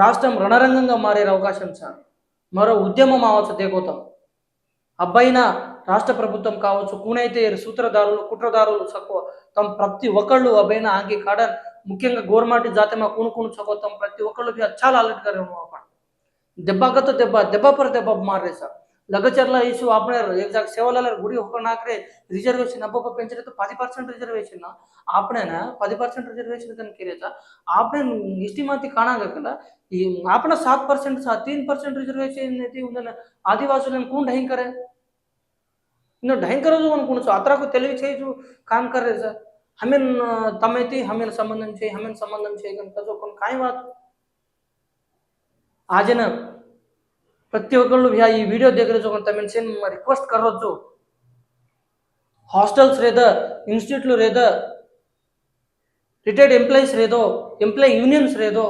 రాష్ట్రం రణరంగంగా మారే అవకాశం సార్. మరో ఉద్యమం అవచ్చు దేగోతం అబ్బాయినా రాష్ట్ర ప్రభుత్వం కావచ్చు కూనైతే సూత్రధారులు కుట్రదారులు సక్కువ తమ ప్రతి ఒక్కళ్ళు అబ్బాయినా ఆంకి కాడ ముఖ్యంగా గోర్మాటి జాతమా కూనుకుని చకోతాం ప్రతి ఒక్కళ్ళు చాలా అలర్ట్గా దెబ్బగత దెబ్బ దెబ్బ పర దెబ్బ మారే సార్. లగచర్ల ఇష్యూ ఆపినారు ఎగ్జాక్ట్ సేవలలో గుడి ఒక్క నాకరే రిజర్వేషన్ అబ్బొక్క పెంచలేదు పది పర్సెంట్ రిజర్వేషన్ ఆపనేనా పది పర్సెంట్ రిజర్వేషన్ తన కెరీత ఆపనే ఇష్టిమాతి కాణాగల ఈ ఆపణ सात पर्सेंट सा तीन पर्सेंट रिजर्वेशन येते ఉందన్న ఆదివాసులను कोण ढहेंकर है इन ढहेंकर जो कोण सो अतरा को తెలివి చేయు काम कर रहे सर हमें तमेती हमें संबंधन चाहिए हमें संबंधन चाहिए कन का जो कोण काय बात आज ना ఒక్కళ్ళు ఈ వీడియో దగ్గర చూడండి మెన్షన్ సేన్ రిక్వెస్ట్ కర్రొచ్చు హాస్టల్స్ రేద ఇన్స్టిట్యూట్లు రేద రిటైర్డ్ ఎంప్లాయీస్ రేదో ఎంప్లాయీ యూనియన్స్ రేదో